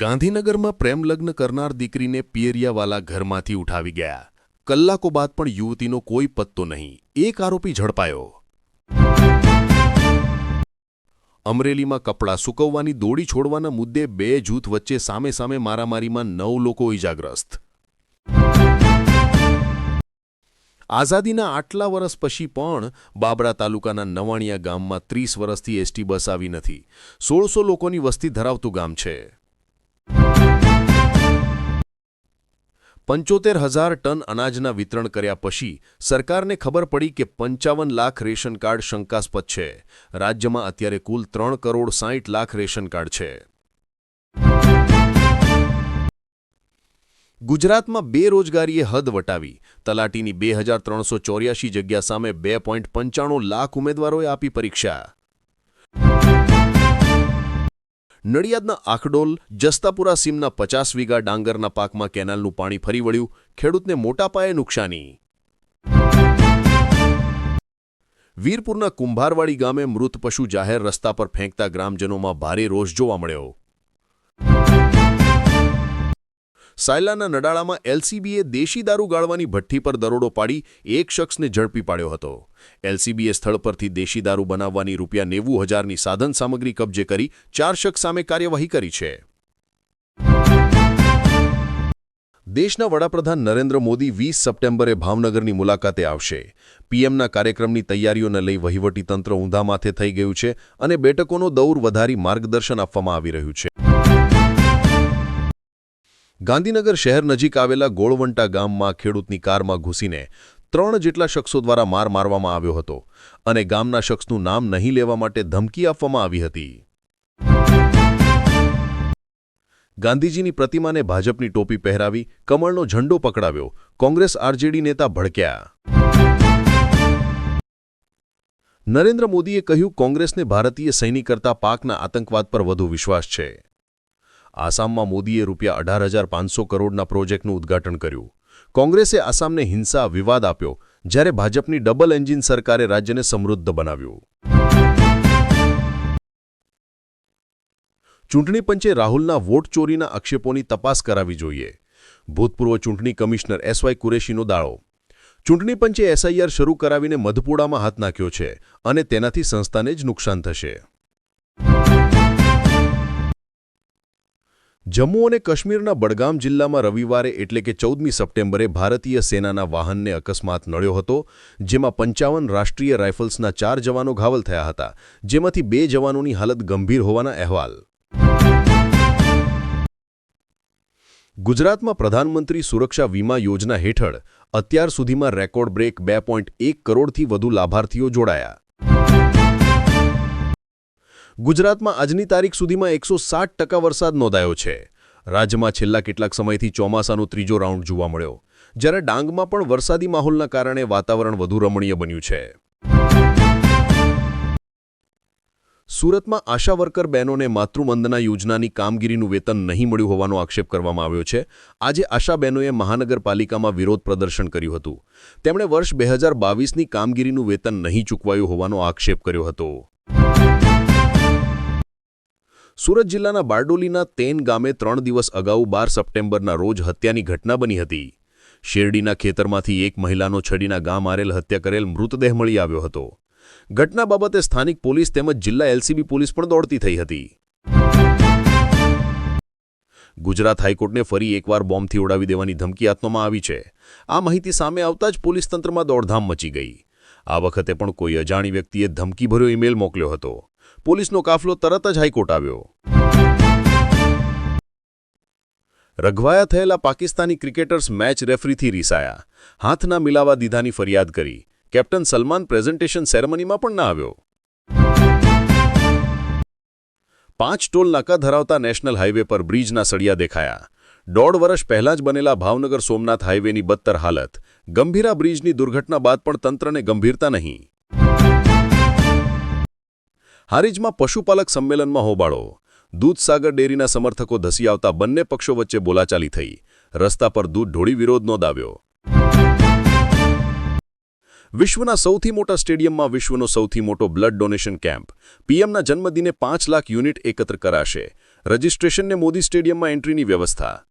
ગાંધીનગરમાં પ્રેમ લગ્ન કરનાર દીકરીને પિયરિયાવાલા ઘરમાંથી ઉઠાવી ગયા. કલાકો બાદ પણ યુવતીનો કોઈ પત્તો નહીં. એક આરોપી ઝડપાયો. અમરેલીમાં કપડાં સૂકવવાની, દોડી છોડવાના મુદ્દે બે જૂથ વચ્ચે સામે સામે મારામારીમાં નવ લોકો ઇજાગ્રસ્ત આઝાદીના આટલા વર્ષ પછી પણ બાબરા તાલુકાના નવાણિયા ગામમાં ત્રીસ વર્ષથી એસટી બસ આવી નથી. સોળસો લોકોની વસ્તી ધરાવતું ગામ છે. પંચોતેર હજાર ટન અનાજના વિતરણ કર્યા પછી સરકારને ખબર પડી કે પંચાવન લાખ રેશન કાર્ડ શંકાસ્પદ છે. રાજ્યમાં અત્યારે કુલ ત્રણ કરોડ સાહીઠ લાખ રેશન કાર્ડ છે. ગુજરાતમાં બેરોજગારીએ હદ વટાવી. તલાટીની બે હજાર ત્રણસો ચોર્યાસી જગ્યા સામે બે પોઈન્ટ પંચાણું લાખ ઉમેદવારોએ આપી પરીક્ષા. નડિયાદના આખડોલ, જસ્તાપુરા સીમના પચાસ વીઘા ડાંગરના પાકમાં કેનાલનું પાણી ફરી વળ્યું. ખેડૂતને મોટા પાયે નુકસાની. વીરપુરના કુંભારવાડી ગામે મૃત પશુ જાહેર રસ્તા પર ફેંકતા ગ્રામજનોમાં ભારે રોષ જોવા મળ્યો. સાયલાના નડાળામાં એલસીબીએ દેશી દારૂ ગાળવાની ભઠ્ઠી પર દરોડો પાડી એક શખ્સને ઝડપી પાડ્યો હતો. એલસીબીએ સ્થળ પરથી દેશી દારૂ બનાવવાની રૂપિયા નેવું હજારની સાધન સામગ્રી કબજે કરી ચાર શખ્સ સામે કાર્યવાહી કરી છે. દેશના વડાપ્રધાન નરેન્દ્ર મોદી વીસ સપ્ટેમ્બરે ભાવનગરની મુલાકાતે આવશે. પીએમના કાર્યક્રમની તૈયારીઓને લઈ વહીવટીતંત્ર ઊંધા માથે થઈ ગયું છે અને બેઠકોનો દૌર વધારી માર્ગદર્શન આપવામાં આવી રહ્યું છે. ગાંધીનગર શહેર નજીક આવેલા ગોળવંટા ગામમાં ખેડૂતની કારમાં ઘૂસીને ત્રણ જેટલા શખ્સો દ્વારા માર મારવામાં આવ્યો હતો અને ગામના શખ્સનું નામ નહીં લેવા માટે ધમકી આપવામાં આવી હતી. ગાંધીજીની પ્રતિમાને ભાજપની ટોપી પહેરાવી કમળનો ઝંડો પકડાવ્યો. કોંગ્રેસ આરજેડી નેતા ભડક્યા. નરેન્દ્ર મોદીએ કહ્યું, કોંગ્રેસને ભારતીય સૈનિક કરતા પાકના આતંકવાદ પર વધુ વિશ્વાસ છે. આસામમાં મોદીએ રૂપિયા અઢાર હજાર પાંચસો કરોડના પ્રોજેક્ટનું ઉદ્ઘાટન કર્યું. કોંગ્રેસે આસામને હિંસા વિવાદ આપ્યો, જ્યારે ભાજપની ડબલ એન્જિન સરકારે રાજ્યને સમૃદ્ધ બનાવ્યું. ચૂંટણી પંચે રાહુલના વોટ ચોરીના આક્ષેપોની તપાસ કરાવી જોઈએ. ભૂતપૂર્વ ચૂંટણી કમિશનર એસવાય કુરેશીનો દાળો ચૂંટણી પંચે એસઆઈઆર શરૂ કરાવીને મધપુડામાં હાથ નાખ્યો છે અને તેનાથી સંસ્થાને જ નુકસાન થશે. જમ્મુ અને કાશ્મીરના બડગામ જિલ્લામાં રવિવારે એટલે કે ચૌદમી સપ્ટેમ્બરે ભારતીય સેનાના વાહનને અકસ્માત નડ્યો હતો, જેમાં પંચાવન રાષ્ટ્રીય રાઇફલ્સના ચાર જવાનો ઘાવલ થયા હતા, જેમાંથી બે જવાનોની હાલત ગંભીર હોવાના અહેવાલ. ગુજરાતમાં પ્રધાનમંત્રી સુરક્ષા વીમા યોજના હેઠળ અત્યાર સુધીમાં રેકોર્ડ બ્રેક બે કરોડથી વધુ લાભાર્થીઓ જોડાયા. ગુજરાતમાં આજની તારીખ સુધીમાં એકસો સાત ટકા વરસાદ નોંધાયો છે. રાજ્યમાં છેલ્લા કેટલાક સમયથી ચોમાસાનો ત્રીજો રાઉન્ડ જોવા મળ્યો. જ્યારે ડાંગમાં પણ વરસાદી માહોલના કારણે વાતાવરણ વધુ રમણીય બન્યું છે. સુરતમાં આશા વર્કર બહેનોને માતૃવંદના યોજનાની કામગીરીનું વેતન નહીં મળ્યું હોવાનો આક્ષેપ કરવામાં આવ્યો છે. આજે આશા બહેનોએ મહાનગરપાલિકામાં વિરોધ પ્રદર્શન કર્યું હતું. તેમણે વર્ષ બે હજાર બાવીસની કામગીરીનું વેતન નહીં ચૂકવાયું હોવાનો આક્ષેપ કર્યો હતો. સુરત જિલ્લાના બારડોલીના તેન ગામે ત્રણ દિવસ અગાઉ બાર સપ્ટેમ્બરના રોજ હત્યાની ઘટના બની હતી. શેરડીના ખેતરમાંથી એક મહિલાનો છડીના ગામ મારેલ હત્યા કરેલ મૃતદેહ મળી આવ્યો હતો. ઘટના બાબતે સ્થાનિક પોલીસ તેમજ જિલ્લા એલસીબી પોલીસ પણ દોડતી થઈ હતી. ગુજરાત હાઈકોર્ટને ફરી એકવાર બોમ્બથી ઉડાવી દેવાની ધમકી આપવામાં આવી છે. આ માહિતી સામે આવતા જ પોલીસ તંત્રમાં દોડધામ મચી ગઈ. આ વખતે પણ કોઈ અજાણી વ્યક્તિએ ધમકીભર્યો ઈમેલ મોકલ્યો હતો. પોલીસનો કાફલો તરત જ હાઈકોર્ટ આવ્યો રઘવાયા થયેલા પાકિસ્તાની ક્રિકેટર્સ મેચ રેફરીથી રીસાયા હાથના મિલાવા દીધાની ફરિયાદ કરી કેપ્ટન સલમાન પ્રેઝન્ટેશન સેરેમનીમાં પણ ના આવ્યો પાંચ ટોલ નાકા ધરાવતા નેશનલ હાઇવે પર બ્રિજના સળિયા દેખાયા દોઢ વર્ષ પહેલા જ બનેલા ભાવનગર સોમનાથ હાઇવેની બદતર હાલત ગંભીરા બ્રિજની દુર્ઘટના બાદ પણ તંત્રને ગંભીરતા નહીં હારીજમાં પશુપાલક સંમેલનમાં હોબાળો. દૂધસાગર ડેરીના સમર્થકો ધસી આવતા બંને પક્ષો વચ્ચે બોલાચાલી થઈ. રસ્તા પર દૂધ ઢોળી વિરોધ નોંધાવ્યો. વિશ્વના સૌથી મોટા સ્ટેડિયમમાં વિશ્વનો સૌથી મોટો બ્લડ ડોનેશન કેમ્પ. પીએમના જન્મદિને પાંચ લાખ યુનિટ એકત્ર કરાશે. રજિસ્ટ્રેશનને મોદી સ્ટેડિયમમાં એન્ટ્રીની વ્યવસ્થા.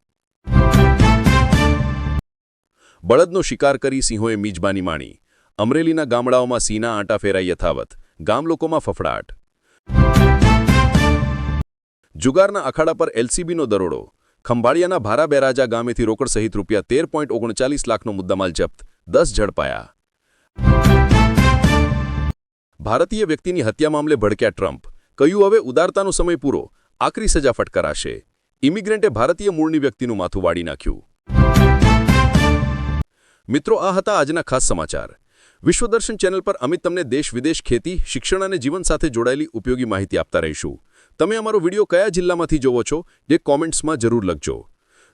બળદનો શિકાર કરી સિંહોએ મીજબાની માણી. અમરેલીના ગામડાઓમાં સિંહના આંટા ફેરાઈ યથાવત. ગામ લોકોમાં ફફડાટ. જુગારના અખાડા પર એલસીબીનો દરોડો. ખંભાળિયાના ભારા બેરાજા ગામેથી રોકડ સહિત રૂપિયા તેર પોઈન્ટ ઓગણચાલીસ લાખનો મુદ્દામાલ જપ્ત, દસ ઝડપાયા. ભારતીય વ્યક્તિની હત્યા મામલે ભડક્યા ટ્રમ્પ. કહ્યું હવે ઉદારતાનો સમય પૂરો, આકરી સજા ફટકારાશે. ઇમિગ્રન્ટે ભારતીય મૂળની વ્યક્તિનું માથું વાળી નાખ્યું. મિત્રો, આ હતા આજના ખાસ સમાચાર. વિશ્વદર્શન ચેનલ પર અમે તમને દેશ વિદેશ ખેતી, શિક્ષણ અને જીવન સાથે જોડાયેલી ઉપયોગી માહિતી આપતા રહીશું. તમે અમારો વીડિયો કયા જિલ્લામાંથી જોવો છો એ કોમેન્ટ્સમાં જરૂર લખજો.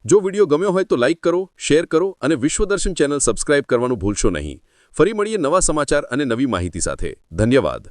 જો વીડિયો ગમ્યો હોય તો લાઇક કરો, શેર કરો અને વિશ્વદર્શન ચેનલ સબસ્ક્રાઇબ કરવાનું ભૂલશો નહીં. ફરી મળીએ નવા સમાચાર અને નવી માહિતી સાથે. ધન્યવાદ.